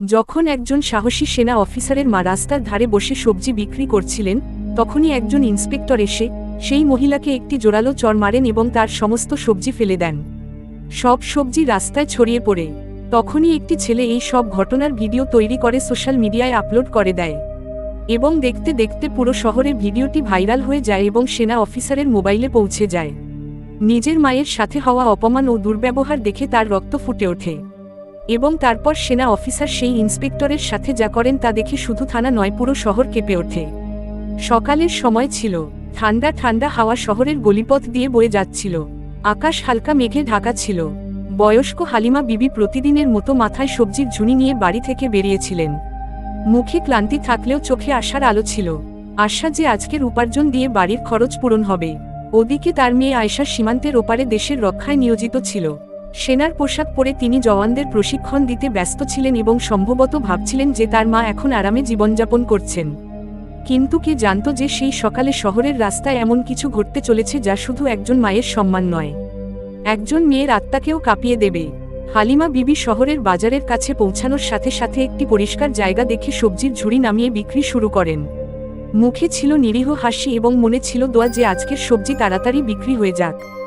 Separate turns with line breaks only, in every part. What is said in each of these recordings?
যখন একজন সাহসী সেনা অফিসারের মা রাস্তার ধারে বসে সবজি বিক্রি করছিলেন, তখনই একজন ইন্সপেক্টর এসে সেই মহিলাকে একটি জোরালো চর মারেন এবং তার সমস্ত সবজি ফেলে দেন। সব সবজি রাস্তায় ছড়িয়ে পড়ে। তখনই একটি ছেলে এই সব ঘটনার ভিডিও তৈরি করে সোশ্যাল মিডিয়ায় আপলোড করে দেয় এবং দেখতে দেখতে পুরো শহরে ভিডিওটি ভাইরাল হয়ে যায় এবং সেনা অফিসারের মোবাইলে পৌঁছে যায়। নিজের মায়ের সাথে হওয়া অপমান ও দুর্ব্যবহার দেখে তার রক্ত ফুটে ওঠে। এবং তারপর সেনা অফিসার সেই ইন্সপেক্টরের সাথে যা করেন তা দেখে শুধু থানা নয়, পুরো শহর কেঁপে ওঠে। সকালের সময় ছিল। ঠান্ডা ঠান্ডা হাওয়া শহরের গলিপথ দিয়ে বয়ে যাচ্ছিল। আকাশ হালকা মেঘে ঢাকা ছিল। বয়স্ক হালিমা বিবি প্রতিদিনের মতো মাথায় সবজির ঝুনি নিয়ে বাড়ি থেকে বেরিয়েছিলেন। মুখে ক্লান্তি থাকলেও চোখে আশার আলো ছিল। আশা যে আজকের উপার্জন দিয়ে বাড়ির খরচ পূরণ হবে। ওদিকে তার মেয়ে আয়সা সীমান্তের ওপারে দেশের রক্ষায় নিয়োজিত ছিল। সেনার পোশাক পরে তিনি জওয়ানদের প্রশিক্ষণ দিতে ব্যস্ত ছিলেন এবং সম্ভবত ভাবছিলেন যে তার মা এখন আরামে জীবনযাপন করছেন। কিন্তু কে জানত যে সেই সকালে শহরের রাস্তায় এমন কিছু ঘটতে চলেছে যা শুধু একজন মায়ের সম্মান নয়। একজন মেয়ের আত্মাকেও কাঁপিয়ে দেবে। হালিমা বিবি শহরের বাজারের কাছে পৌঁছানোর সাথে সাথে একটি পরিষ্কার জায়গা দেখে সবজির ঝুড়ি নামিয়ে বিক্রি শুরু করেন। মুখে ছিল নিরীহ হাসি এবং মনে ছিল দোয়া যে আজকের সবজি তাড়াতাড়ি বিক্রি হয়ে যাক।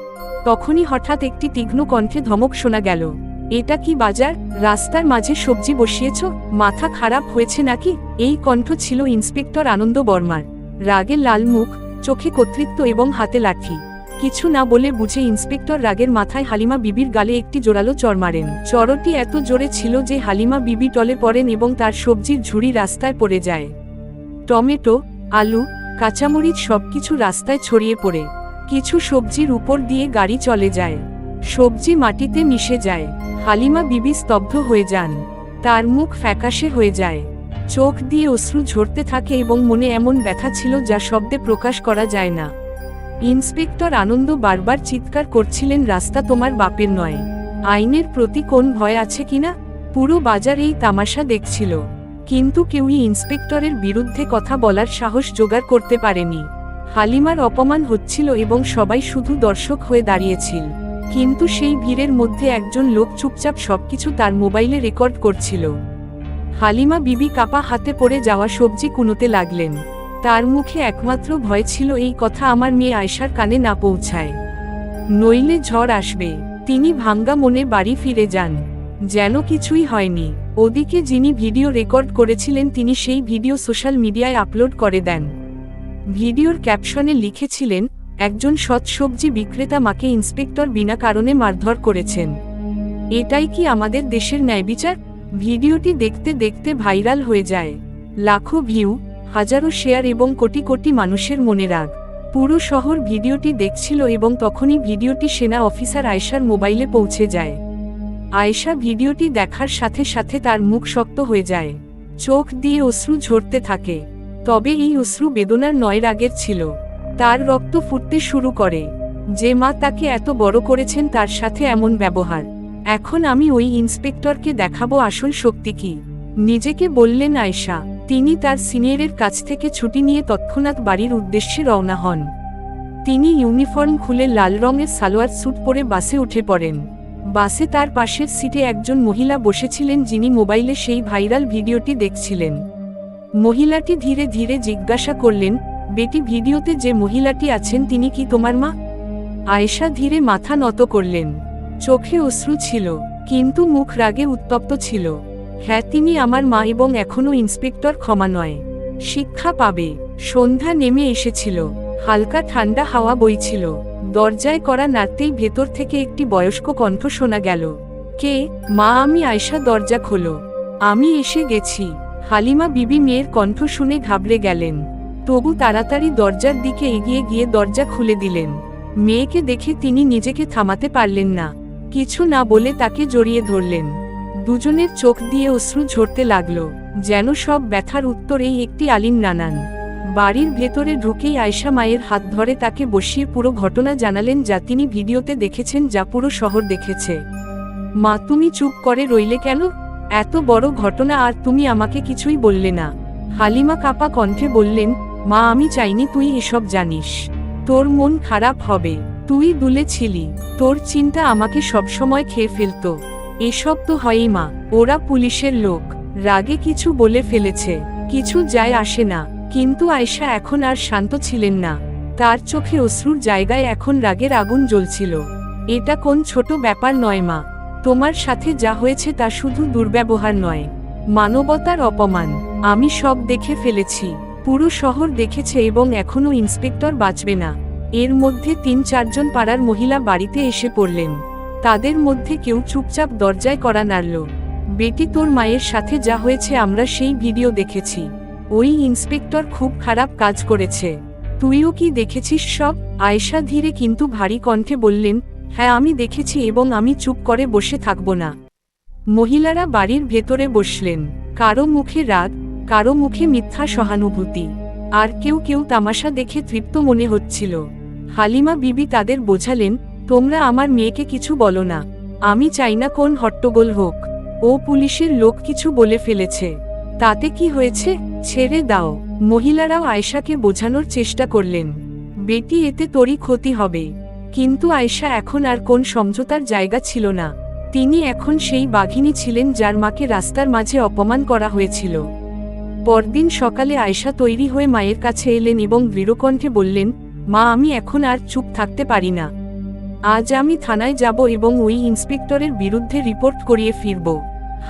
তখনই হঠাৎ একটি তীক্ষ্ণ কণ্ঠে ধমক শোনা গেল। এটা কি বাজার? রাস্তার মাঝে সবজি বসিয়েছ? মাথা খারাপ হয়েছে নাকি? এই কণ্ঠ ছিল ইন্সপেক্টর আনন্দ বর্মার। রাগের লাল মুখ, চোখে কর্তৃত্ব এবং হাতে লাঠি। কিছু না বলে বুঝে ইন্সপেক্টর রাগের মাথায় হালিমা বিবির গালে একটি জোরালো চর মারেন। চরটি এত জোরে ছিল যে হালিমা বিবি টলে পড়েন এবং তার সবজির ঝুড়ি রাস্তায় পড়ে যায়। টমেটো, আলু, কাঁচামরিচ সবকিছু রাস্তায় ছড়িয়ে পড়ে। কিছু সবজির উপর দিয়ে গাড়ি চলে যায়। সবজি মাটিতে মিশে যায়। হালিমা বিবি স্তব্ধ হয়ে যান। তার মুখ ফ্যাকাশে হয়ে যায়। চোখ দিয়ে অশ্রু ঝরতে থাকে এবং মনে এমন ব্যথা ছিল যা শব্দে প্রকাশ করা যায় না। ইন্সপেক্টর আনন্দ বারবার চিৎকার করছিলেন, রাস্তা তোমার বাপের নয়। আইনের প্রতি কোন ভয় আছে কিনা পুরো বাজার এই তামাশা দেখছিল। কিন্তু কেউই ইন্সপেক্টরের বিরুদ্ধে কথা বলার সাহস জোগাড় করতে পারেনি। হালিমার অপমান হচ্ছিল এবং সবাই শুধু দর্শক হয়ে দাঁড়িয়েছিল। কিন্তু সেই ভিড়ের মধ্যে একজন লোক চুপচাপ সবকিছু তার মোবাইলে রেকর্ড করছিল। হালিমা বিবি কাপা হাতে পড়ে যাওয়া সবজি কুনোতে লাগলেন। তার মুখে একমাত্র ভয় ছিল এই কথা আমার মেয়ে আয়সার কানে না পৌঁছায়। নইলে ঝড় আসবে, তিনি ভাঙ্গা মনে বাড়ি ফিরে যান। যেন কিছুই হয়নি, ওদিকে যিনি ভিডিও রেকর্ড করেছিলেন তিনি সেই ভিডিও সোশ্যাল মিডিয়ায় আপলোড করে দেন। ভিডিওর ক্যাপশনে লিখেছিলেন, একজন সৎ সবজি বিক্রেতা মাকে ইন্সপেক্টর বিনা কারণে মারধর করেছেন। এটাই কি আমাদের দেশের ন্যায়বিচার ভিডিওটি দেখতে দেখতে ভাইরাল হয়ে যায়। লাখো ভিউ, হাজারো শেয়ার এবং কোটি কোটি মানুষের মনে রাগ। পুরো শহর ভিডিওটি দেখছিল এবং তখনই ভিডিওটি সেনা অফিসার আয়সার মোবাইলে পৌঁছে যায়। আয়েশা ভিডিওটি দেখার সাথে সাথে তার মুখ শক্ত হয়ে যায়। চোখ দিয়ে অশ্রু ঝরতে থাকে। তবে এই অশ্রু বেদনার নয় রাগের ছিল। তার রক্ত ফুটতে শুরু করে। যে মা তাকে এত বড় করেছেন তার সাথে এমন ব্যবহার। এখন আমি ওই ইন্সপেক্টরকে দেখাবো আসল শক্তি কি। নিজেকে বললেন আয়শা, তিনি তার সিনিয়রের কাছ থেকে ছুটি নিয়ে তৎক্ষণাৎ বাড়ির উদ্দেশ্যে রওনা হন। তিনি ইউনিফর্ম খুলে লাল রঙের সালোয়ার স্যুট পরে বাসে উঠে পড়েন। বাসে তার পাশের সিটে একজন মহিলা বসেছিলেন যিনি মোবাইলে সেই ভাইরাল ভিডিওটি দেখছিলেন। মহিলাটি ধীরে ধীরে জিজ্ঞাসা করলেন, বেটি, ভিডিওতে যে মহিলাটি আছেন তিনি কি তোমার মা? আয়েশা ধীরে মাথা নত করলেন। চোখে অশ্রু ছিল, কিন্তু মুখ রাগে উত্তপ্ত ছিল। হ্যাঁ তিনি আমার মা এবং এখনও ইন্সপেক্টর ক্ষমা নয়। শিক্ষা পাবে। সন্ধ্যা নেমে এসেছিল। হালকা ঠান্ডা হাওয়া বইছিল। দরজায় করা নাড়তেই ভেতর থেকে একটি বয়স্ক কণ্ঠ শোনা গেল। কে? মা, আমি। আয়সা দরজা খোলো। আমি এসে গেছি। হালিমা বিবি মেয়ের কণ্ঠ শুনে ঘাবড়ে গেলেন। তবু তাড়াতাড়ি দরজার দিকে এগিয়ে গিয়ে দরজা খুলে দিলেন। মেয়েকে দেখে তিনি নিজেকে থামাতে পারলেন না। কিছু না বলে তাকে জড়িয়ে ধরলেন। দুজনের চোখ দিয়ে অশ্রু ঝরতে লাগল, যেন সব ব্যথার উত্তর এই একটি আলিম নানান। বাড়ির ভেতরে ঢুকেই আয়সা মায়ের হাত ধরে তাকে বসিয়ে পুরো ঘটনা জানালেন যা তিনি ভিডিওতে দেখেছেন যা পুরো শহর দেখেছে। মা, তুমি চুপ করে রইলে কেন? এত বড় ঘটনা আর তুমি আমাকে কিছুই বললে না। হালিমা কাপা কণ্ঠে বললেন, মা, আমি চাইনি তুই এসব জানিস। তোর মন খারাপ হবে। তুই দুলে ছিলি। তোর চিন্তা আমাকে সবসময় খেয়ে ফেলতো। এসব তো হয়ই মা। ওরা পুলিশের লোক। রাগে কিছু বলে ফেলেছে। কিছু যায় আসে না। কিন্তু আয়শা এখন আর শান্ত ছিলেন না। তার চোখে অশ্রুর জায়গায় এখন রাগের আগুন জ্বলছিল। এটা কোন ছোট ব্যাপার নয় মা। তোমার সাথে যা হয়েছে তা শুধু দুর্ব্যবহার নয়। মানবতার অপমান। আমি সব দেখে ফেলেছি। পুরো শহর দেখেছে এবং এখনও ইন্সপেক্টর বাঁচবে না। এর মধ্যে তিন চারজন পাড়ার মহিলা বাড়িতে এসে পড়লেন। তাদের মধ্যে কেউ চুপচাপ দরজায় করা নাড়ল। বেটি, তোর মায়ের সাথে যা হয়েছে আমরা সেই ভিডিও দেখেছি। ওই ইন্সপেক্টর খুব খারাপ কাজ করেছে। তুইও কি দেখেছিস সব? আয়েশা ধীরে কিন্তু ভারী কণ্ঠে বললেন হ্যাঁ আমি দেখেছি এবং আমি চুপ করে বসে থাকব না। মহিলারা বাড়ির ভেতরে বসলেন। কারও মুখে রাগ, কারও মুখে মিথ্যা সহানুভূতি। আর কেউ কেউ তামাশা দেখে তৃপ্ত মনে হচ্ছিল। হালিমা বিবি তাদের বোঝালেন, তোমরা আমার মেয়েকে কিছু বলো না। আমি চাই না কোন হট্টগোল হোক। ও পুলিশের লোক কিছু বলে ফেলেছে। তাতে কি হয়েছে? ছেড়ে দাও। মহিলারাও আয়শাকে বোঝানোর চেষ্টা করলেন। বেটি, এতে তোরই ক্ষতি হবে। কিন্তু আয়শা এখন আর কোন সমঝোতার জায়গা ছিল না। তিনি এখন সেই বাঘিনী ছিলেন যার মাকে রাস্তার মাঝে অপমান করা হয়েছিল। পরদিন সকালে আয়শা তৈরি হয়ে মায়ের কাছে এলেন এবং দৃঢ়কণ্ঠে বললেন, মা, আমি এখন আর চুপ থাকতে পারি না। আজ আমি থানায় যাব এবং ওই ইন্সপেক্টরের বিরুদ্ধে রিপোর্ট করিয়ে ফিরব।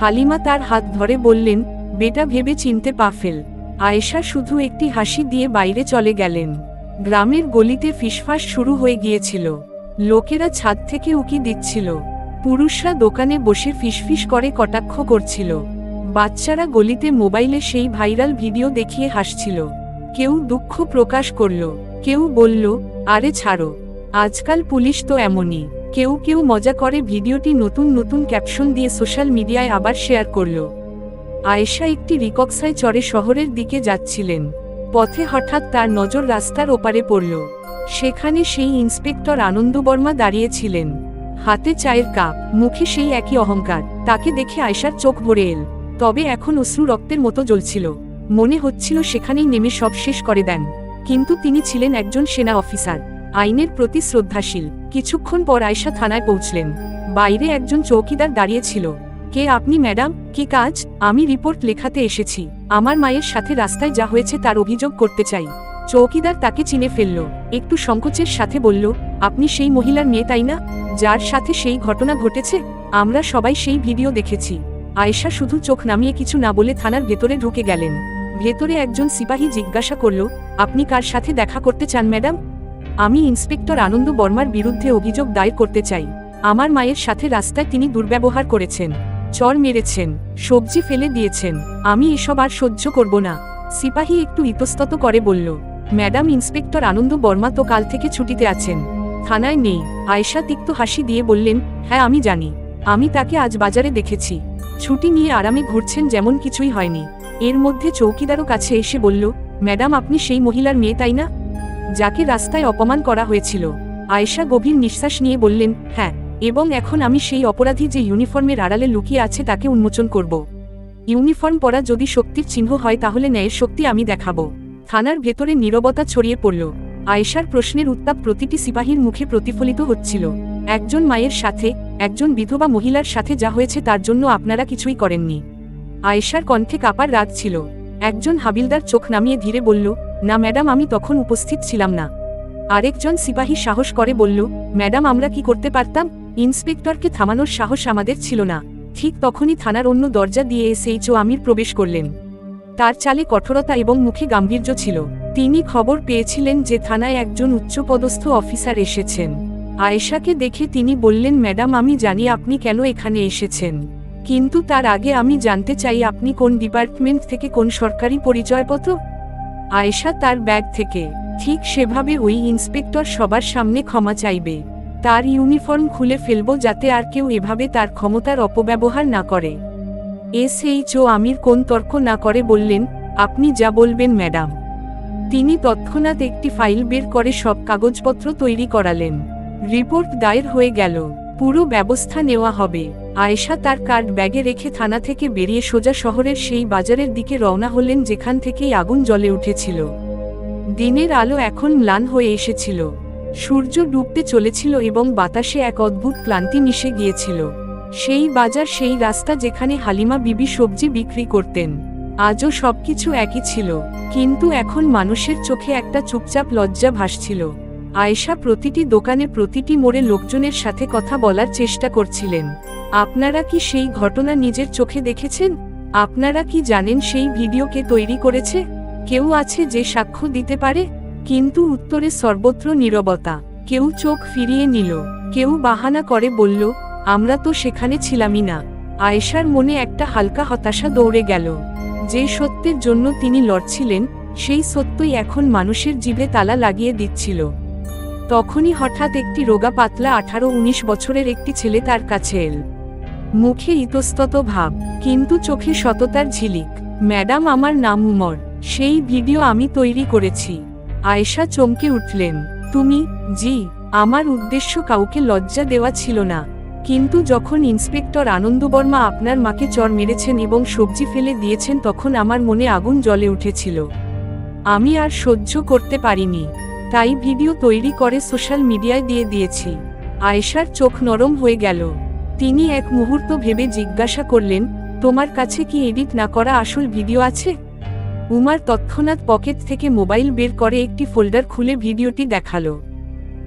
হালিমা তার হাত ধরে বললেন, বেটা, ভেবে চিনতে পাফেল আয়েশা শুধু একটি হাসি দিয়ে বাইরে চলে গেলেন। গ্রামের গলিতে ফিসফাস শুরু হয়ে গিয়েছিল। লোকেরা ছাদ থেকে উকি দিচ্ছিল। পুরুষরা দোকানে বসে ফিসফিস করে কটাক্ষ করছিল। বাচ্চারা গলিতে মোবাইলে সেই ভাইরাল ভিডিও দেখিয়ে হাসছিল। কেউ দুঃখ প্রকাশ করল। কেউ বলল, আরে ছাড়ো। আজকাল পুলিশ তো এমনই। কেউ কেউ মজা করে ভিডিওটি নতুন নতুন ক্যাপশন দিয়ে সোশ্যাল মিডিয়ায় আবার শেয়ার করল। আয়েশা একটি রিকক্সায় চড়ে শহরের দিকে যাচ্ছিলেন। পথে হঠাৎ তার নজর রাস্তার ওপারে পড়ল। সেখানে সেই ইন্সপেক্টর আনন্দ বর্মা দাঁড়িয়েছিলেন। হাতে চায়ের কাপ, মুখে সেই একই অহংকার, তাকে দেখে আয়সার চোখ ভরে এল। তবে এখন অশ্রু রক্তের মতো জ্বলছিল। মনে হচ্ছিল সেখানেই নেমে সব শেষ করে দেন। কিন্তু তিনি ছিলেন একজন সেনা অফিসার। আইনের প্রতি শ্রদ্ধাশীল। কিছুক্ষণ পর আয়সা থানায় পৌঁছলেন। বাইরে একজন চৌকিদার দাঁড়িয়েছিল কে আপনি, ম্যাডাম? কি কাজ? আমি রিপোর্ট লেখাতে এসেছি। আমার মায়ের সাথে রাস্তায় যা হয়েছে তার অভিযোগ করতে চাই। চৌকিদার তাকে চিনে ফেলল। একটু সংকোচের সাথে বলল, আপনি সেই মহিলার মেয়ে, তাই না? যার সাথে সেই ঘটনা ঘটেছে? আমরা সবাই সেই ভিডিও দেখেছি। আয়েশা শুধু চোখ নামিয়ে কিছু না বলে থানার ভেতরে ঢুকে গেলেন। ভেতরে একজন সিপাহী জিজ্ঞাসা করল, আপনি কার সাথে দেখা করতে চান, ম্যাডাম? আমি ইন্সপেক্টর আনন্দ বর্মার বিরুদ্ধে অভিযোগ দায়ের করতে চাই। আমার মায়ের সাথে রাস্তায় তিনি দুর্ব্যবহার করেছেন। চর মেরেছেন, সবজি ফেলে দিয়েছেন, আমি এসব আর সহ্য করব না। সিপাহী একটু ইতস্তত করে বলল, ম্যাডাম ইন্সপেক্টর আনন্দ বর্মা তো কাল থেকে ছুটিতে আছেন। থানায় নেই। আয়েশা তিক্ত হাসি দিয়ে বললেন হ্যাঁ আমি জানি। আমি তাকে আজ বাজারে দেখেছি। ছুটি নিয়ে আরামে ঘুরছেন যেমন কিছুই হয়নি। এর মধ্যে চৌকিদারও কাছে এসে বলল, ম্যাডাম, আপনি সেই মহিলার মেয়ে, তাই না? যাকে রাস্তায় অপমান করা হয়েছিল। আয়েশা গভীর নিঃশ্বাস নিয়ে বললেন হ্যাঁ। এবং এখন আমি সেই অপরাধী যে ইউনিফর্মের আড়ালে লুকিয়ে আছে তাকে উন্মোচন করব। ইউনিফর্ম পরা যদি শক্তির চিহ্ন হয় তাহলে ন্যায়ের শক্তি আমি দেখাবো। থানার ভেতরে নীরবতা ছড়িয়ে পড়ল। আয়েশার প্রশ্নের উত্তাপ প্রতিটি সিপাহীর মুখে প্রতিফলিত হচ্ছিল। একজন মায়ের সাথে, একজন বিধবা মহিলার সাথে যা হয়েছে তার জন্য আপনারা কিছুই করেননি। আয়েশার কণ্ঠে কাপার রাত ছিল। একজন হাবিলদার চোখ নামিয়ে ধীরে বলল, না ম্যাডাম, আমি তখন উপস্থিত ছিলাম না। আরেকজন সিপাহী সাহস করে বলল, ম্যাডাম, আমরা কি করতে পারতাম? ইন্সপেক্টরকে থামানোর সাহস আমাদের ছিল না। ঠিক তখনই থানার অন্য দরজা দিয়ে এসএইচও আমির প্রবেশ করলেন। তার চালে কঠোরতা এবং মুখে গাম্ভীর্য ছিল। তিনি খবর পেয়েছিলেন যে থানায় একজন উচ্চপদস্থ অফিসার এসেছেন। আয়েশাকে দেখে তিনি বললেন, ম্যাডাম, আমি জানি আপনি কেন এখানে এসেছেন। কিন্তু তার আগে আমি জানতে চাই আপনি কোন ডিপার্টমেন্ট থেকে কোন সরকারি পরিচয়পত্র? আয়েশা তার ব্যাগ থেকে, ঠিক সেভাবে ওই ইন্সপেক্টর সবার সামনে ক্ষমা চাইবে। তার ইউনিফর্ম খুলে ফেলব যাতে আর কেউ এভাবে তার ক্ষমতার অপব্যবহার না করে। এসএইচও আমির কোন তর্ক না করে বললেন, আপনি যা বলবেন, ম্যাডাম। তিনি তৎক্ষণাৎ একটি ফাইল বের করে সব কাগজপত্র তৈরি করালেন। রিপোর্ট দায়ের হয়ে গেল। পুরো ব্যবস্থা নেওয়া হবে। আয়েশা তার কার্ড ব্যাগে রেখে থানা থেকে বেরিয়ে সোজা শহরের সেই বাজারের দিকে রওনা হলেন যেখান থেকেই আগুন জ্বলে উঠেছিল। দিনের আলো এখন ম্লান হয়ে এসেছিল। সূর্য ডুবতে চলেছিল এবং বাতাসে এক অদ্ভুত ক্লান্তি মিশে গিয়েছিল। সেই বাজার, সেই রাস্তা যেখানে হালিমা বিবি সবজি বিক্রি করতেন, আজও সবকিছু একই ছিল। কিন্তু এখন মানুষের চোখে একটা চুপচাপ লজ্জা ভাসছিল। আয়েশা প্রতিটি দোকানে, প্রতিটি মোড়ে লোকজনের সাথে কথা বলার চেষ্টা করছিলেন। আপনারা কি সেই ঘটনা নিজের চোখে দেখেছেন? আপনারা কি জানেন সেই ভিডিওকে তৈরি করেছে? কেউ আছে যে সাক্ষ্য দিতে পারে? কিন্তু উত্তরে সর্বত্র নীরবতা। কেউ চোখ ফিরিয়ে নিল, কেউ বাহানা করে বলল, আমরা তো সেখানে ছিলামই না। আয়েশার মনে একটা হালকা হতাশা দৌড়ে গেল। যে সত্যের জন্য তিনি লড়ছিলেন, সেই সত্যই এখন মানুষের জিভে তালা লাগিয়ে দিচ্ছিল। তখনই হঠাৎ একটি রোগা পাতলা আঠারো উনিশ বছরের একটি ছেলে তার কাছে এল। মুখে ইতস্তত ভাব, কিন্তু চোখে সততার ঝিলিক, ম্যাডাম, আমার নাম উমর, সেই ভিডিও আমি তৈরি করেছি। আয়েশা চমকে উঠলেন, তুমি, জি, আমার উদ্দেশ্য কাউকে লজ্জা দেওয়া ছিল না। কিন্তু যখন ইন্সপেক্টর আনন্দবর্মা আপনার মাকে চর মেরেছেন এবং সবজি ফেলে দিয়েছেন তখন আমার মনে আগুন জ্বলে উঠেছিল। আমি আর সহ্য করতে পারিনি। তাই ভিডিও তৈরি করে সোশ্যাল মিডিয়ায় দিয়ে দিয়েছি। আয়েশার চোখ নরম হয়ে গেল। তিনি এক মুহূর্ত ভেবে জিজ্ঞাসা করলেন, তোমার কাছে কি এডিট না করা আসল ভিডিও আছে? উমার তৎক্ষণাৎ পকেট থেকে মোবাইল বের করে একটি ফোল্ডার খুলে ভিডিওটি দেখাল।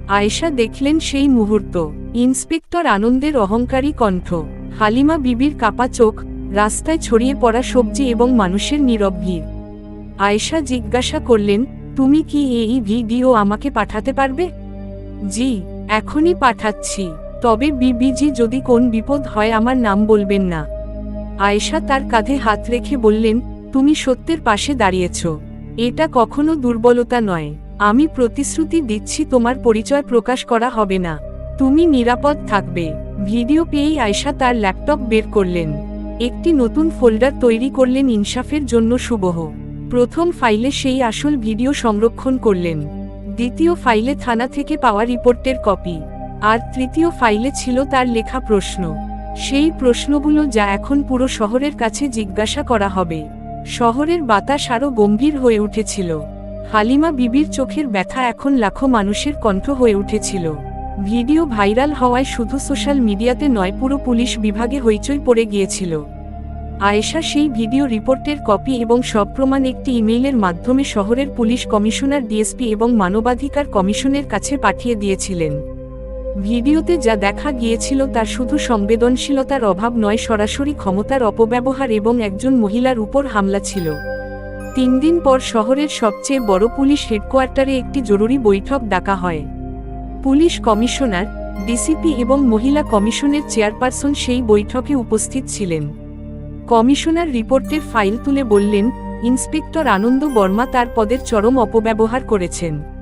আয়েশা দেখলেন সেই মুহূর্ত। ইন্সপেক্টর আনন্দের অহংকারী কণ্ঠ। হালিমা বিবির কাপা চোখ, রাস্তায় ছড়িয়ে পড়া সবজি এবং মানুষের নীরব ভিড়। আয়েশা জিজ্ঞাসা করলেন, তুমি কি এই ভিডিও আমাকে পাঠাতে পারবে? জি, এখনই পাঠাচ্ছি। তবে বিবিজি যদি কোন বিপদ হয় আমার নাম বলবেন না। আয়েশা তার কাঁধে হাত রেখে বললেন তুমি সত্যের পাশে দাঁড়িয়েছ। এটা কখনো দুর্বলতা নয়। আমি প্রতিশ্রুতি দিচ্ছি তোমার পরিচয় প্রকাশ করা হবে না। তুমি নিরাপদ থাকবে। ভিডিও পেয়েই আয়শা তার ল্যাপটপ বের করলেন। একটি নতুন ফোল্ডার তৈরি করলেন ইনসাফের জন্য শুভহ প্রথম ফাইলে সেই আসল ভিডিও সংরক্ষণ করলেন। দ্বিতীয় ফাইলে থানা থেকে পাওয়া রিপোর্টের কপি। আর তৃতীয় ফাইলে ছিল তার লেখা প্রশ্ন। সেই প্রশ্নগুলো যা এখন পুরো শহরের কাছে জিজ্ঞাসা করা হবে। শহরের বাতাস আরও গম্ভীর হয়ে উঠেছিল। হালিমা বিবির চোখের ব্যথা এখন লাখো মানুষের কণ্ঠ হয়ে উঠেছিল। ভিডিও ভাইরাল হওয়ায় শুধু সোশ্যাল মিডিয়াতে নয়, পুরো পুলিশ বিভাগে হইচই পড়ে গিয়েছিল। আয়েশা সেই ভিডিও রিপোর্টের কপি এবং সব প্রমাণ একটি ইমেইলের মাধ্যমে শহরের পুলিশ কমিশনার, ডিএসপি এবং মানবাধিকার কমিশনের কাছে পাঠিয়ে দিয়েছিলেন। ভিডিওতে যা দেখা গিয়েছিল তা শুধু সংবেদনশীলতার অভাব নয়, সরাসরি ক্ষমতার অপব্যবহার এবং একজন মহিলার উপর হামলা ছিল। তিন দিন পর শহরের সবচেয়ে বড় পুলিশ হেডকোয়ার্টারে একটি জরুরি বৈঠক ডাকা হয়। পুলিশ কমিশনার, ডিসিপি এবং মহিলা কমিশনের চেয়ারপারসন সেই বৈঠকে উপস্থিত ছিলেন। কমিশনার রিপোর্টের ফাইল তুলে বললেন, ইন্সপেক্টর আনন্দ বর্মা তার পদের চরম অপব্যবহার করেছেন।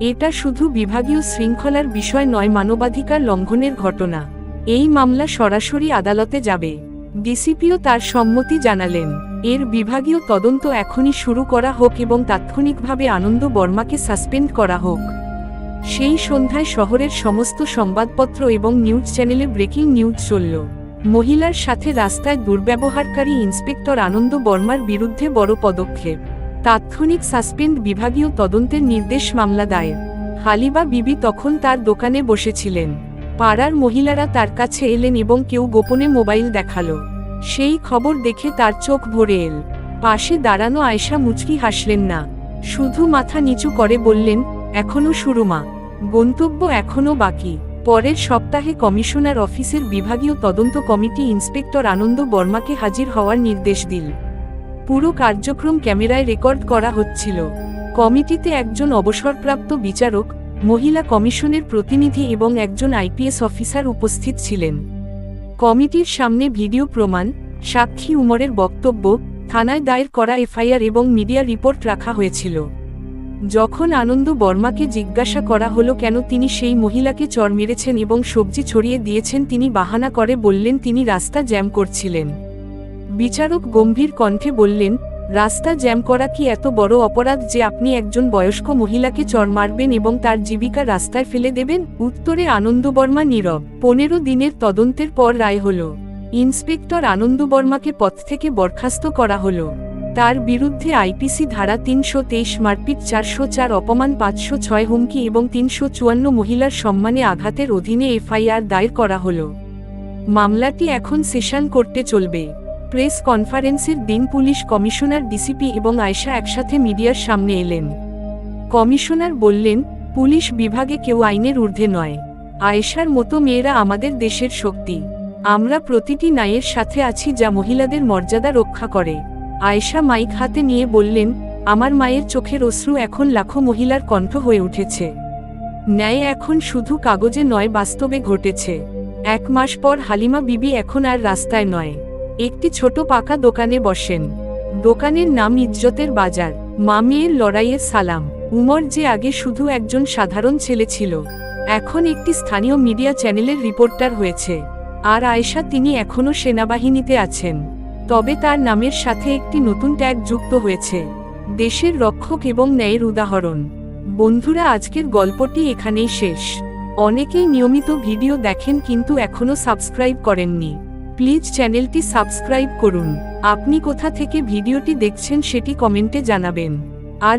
এটা শুধু বিভাগীয় শৃঙ্খলার বিষয় নয়, মানবাধিকার লঙ্ঘনের ঘটনা। এই মামলা সরাসরি আদালতে যাবে। ডিসিপিও তার সম্মতি জানালেন। এর বিভাগীয় তদন্ত এখনই শুরু করা হোক এবং তাৎক্ষণিকভাবে আনন্দ বর্মাকে সাসপেন্ড করা হোক। সেই সন্ধ্যায় শহরের সমস্ত সংবাদপত্র এবং নিউজ চ্যানেলে ব্রেকিং নিউজ চলল। মহিলার সাথে রাস্তায় দুর্ব্যবহারকারী ইন্সপেক্টর আনন্দ বর্মার বিরুদ্ধে বড় পদক্ষেপ। তাৎক্ষণিক সাসপেন্ড বিভাগীয় তদন্তের নির্দেশ মামলা দায়ের। হালিবা বিবি তখন তার দোকানে বসেছিলেন। পাড়ার মহিলারা তার কাছে এলেন এবং কেউ গোপনে মোবাইল দেখাল। সেই খবর দেখে তার চোখ ভরে এল। পাশে দাঁড়ানো আয়সা মুচকি হাসলেন না। শুধু মাথা নিচু করে বললেন, এখনও শুরু মা। গন্তব্য এখনও বাকি। পরের সপ্তাহে কমিশনার অফিসের বিভাগীয় তদন্ত কমিটি ইন্সপেক্টর আনন্দ বর্মাকে হাজির হওয়ার নির্দেশ দিল। পুরো কার্যক্রম ক্যামেরায় রেকর্ড করা হচ্ছিল। কমিটিতে একজন অবসরপ্রাপ্ত বিচারক, মহিলা কমিশনের প্রতিনিধি এবং একজন আইপিএস অফিসার উপস্থিত ছিলেন। কমিটির সামনে ভিডিও প্রমাণ, সাক্ষী উমরের বক্তব্য, থানায় দায়ের করা এফআইআর এবং মিডিয়া রিপোর্ট রাখা হয়েছিল। যখন আনন্দ বর্মাকে জিজ্ঞাসা করা হলো কেন তিনি সেই মহিলাকে চর মেরেছেন এবং সবজি ছড়িয়ে দিয়েছেন তিনি বাহানা করে বললেন তিনি রাস্তা জ্যাম করছিলেন। বিচারক গম্ভীর কণ্ঠে বললেন, রাস্তা জ্যাম করা কি এত বড় অপরাধ যে আপনি একজন বয়স্ক মহিলাকে চর মারবেন এবং তার জীবিকা রাস্তায় ফেলে দেবেন? উত্তরে আনন্দবর্মা নীরব। পনেরো দিনের তদন্তের পর রায় হল। ইন্সপেক্টর আনন্দবর্মাকে পথ থেকে বরখাস্ত করা হলো। তার বিরুদ্ধে আইপিসি ধারা তিনশো তেইশ, মারপিট চারশো চার, অপমান পাঁচশো ছয় হুমকি এবং তিনশো চুয়ান্ন মহিলার সম্মানে আঘাতের অধীনে এফআইআর দায়ের করা হল। মামলাটি এখন সেশন করতে চলবে। প্রেস কনফারেন্সের দিন পুলিশ কমিশনার ডিসিপি এবং আয়শা একসাথে মিডিয়ার সামনে এলেন। কমিশনার বললেন, পুলিশ বিভাগে কেউ আইনের ঊর্ধ্বে নয়। আয়েশার মতো মেয়েরা আমাদের দেশের শক্তি। আমরা প্রতিটি নায়ের সাথে আছি যা মহিলাদের মর্যাদা রক্ষা করে। আয়েশা মাইক হাতে নিয়ে বললেন, আমার মায়ের চোখের অশ্রু এখন লাখো মহিলার কণ্ঠ হয়ে উঠেছে। ন্যায় এখন শুধু কাগজে নয়, বাস্তবে ঘটেছে। এক মাস পর হালিমা বিবি এখন আর রাস্তায় নয়। একটি ছোট পাকা দোকানে বসেন। দোকানের নাম ইজ্জতের বাজার। মামিয়ের লড়াইয়ের সালাম। উমর যে আগে শুধু একজন সাধারণ ছেলে ছিল, এখন একটি স্থানীয় মিডিয়া চ্যানেলের রিপোর্টার হয়েছে। আর আয়েশা তিনি এখনও সেনাবাহিনীতে আছেন। তবে তার নামের সাথে একটি নতুন ট্যাগ যুক্ত হয়েছে। দেশের রক্ষক এবং ন্যায়ের উদাহরণ। বন্ধুরা, আজকের গল্পটি এখানেই শেষ। অনেকেই নিয়মিত ভিডিও দেখেন কিন্তু এখনও সাবস্ক্রাইব করেননি। প্লিজ চ্যানেলটি সাবস্ক্রাইব করুন। আপনি কোথা থেকে ভিডিওটি দেখছেন সেটি কমেন্টে জানাবেন। আর